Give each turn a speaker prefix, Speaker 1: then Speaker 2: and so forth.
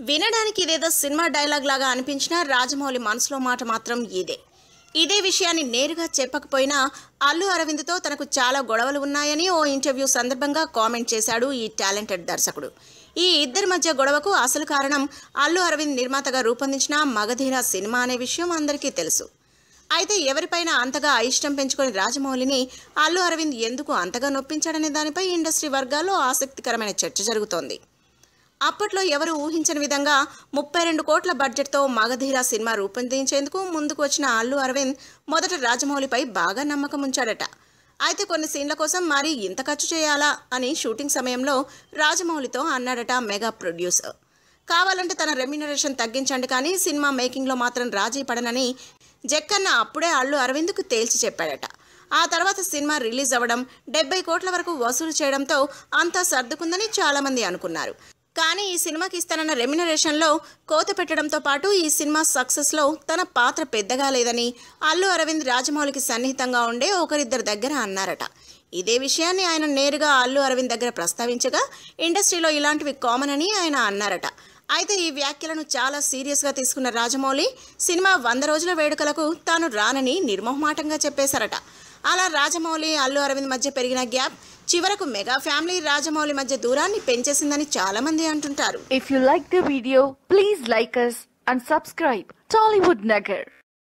Speaker 1: వినడానికి ఇదేదో cinema dialogue లాగా అనిపించినా రాజమౌళి మనసులో మాట మాత్రం ఇదే. ఇదే విషయాన్ని నేరుగా చెప్పకపోయినా అల్లు అరవింద్తో తనకు చాలా గొడవలు ఉన్నాయని ఓ ఇంటర్వ్యూ సందర్భంగా కామెంట్ చేశాడు ఈ టాలెంటెడ్ దర్శకుడు. ఈ ఇద్దరి మధ్య గొడవకు అసలు కారణం అల్లు అరవింద్ నిర్మాతగా రూపొందించిన మగధీర సినిమా అనే విషయం అందరికీ తెలుసు. అయితే ఎవరిపైన అంతగా అయిష్టం పెంచుకొని రాజమౌళిని అల్లు అరవింద్ ఎందుకు అంతగా నొప్పించాడనే దానిపై ఇండస్ట్రీ వర్గాల్లో ఆసక్తికరమైన చర్చ జరుగుతోంది. అప్పట్లో ఎవరు ఊహించని విధంగా ముప్పై రెండు కోట్ల బడ్జెట్తో మగధీర సినిమా రూపొందించేందుకు ముందుకు వచ్చిన అల్లు అరవింద్ మొదట రాజమౌళిపై బాగా నమ్మకం ఉంచాడట. అయితే కొన్ని సీన్ల కోసం మరి ఇంత ఖర్చు చేయాలా అని షూటింగ్ సమయంలో రాజమౌళితో అన్నాడట మెగా ప్రొడ్యూసర్. కావాలంటే తన రెమ్యునరేషన్ తగ్గించండి కానీ సినిమా మేకింగ్లో మాత్రం రాజీ పడనని జక్కన్న అప్పుడే అల్లు అరవింద్కు తేల్చి చెప్పాడట. ఆ తర్వాత సినిమా రిలీజ్ అవ్వడం డెబ్బై కోట్ల వరకు వసూలు చేయడంతో అంతా సర్దుకుందని చాలామంది అనుకున్నారు. కానీ ఈ సినిమాకి ఇస్తానన్న రెమ్యునరేషన్లో కోత పెట్టడంతో పాటు ఈ సినిమా సక్సెస్లో తన పాత్ర పెద్దగా లేదని అల్లు అరవింద్ రాజమౌళికి సన్నిహితంగా ఉండే ఒకరిద్దరి దగ్గర అన్నారట. ఇదే విషయాన్ని ఆయన నేరుగా అల్లు అరవింద్ దగ్గర ప్రస్తావించగా ఇండస్ట్రీలో ఇలాంటివి కామన్ అని ఆయన అన్నారట. అయితే ఈ వ్యాఖ్యలను చాలా సీరియస్గా తీసుకున్న రాజమౌళి సినిమా వంద రోజుల వేడుకలకు తాను రానని నిర్మోహమాటంగా చెప్పేశారట. అలా రాజమౌళి అల్లు అరవింద్ మధ్య పెరిగిన గ్యాప్ చివరకు మెగా ఫ్యామిలీ రాజమౌళి మధ్య దూరాన్ని పెంచేసిందని చాలామంది అంటుంటారు.
Speaker 2: If you like the video please like us and subscribe Tollywood Nagar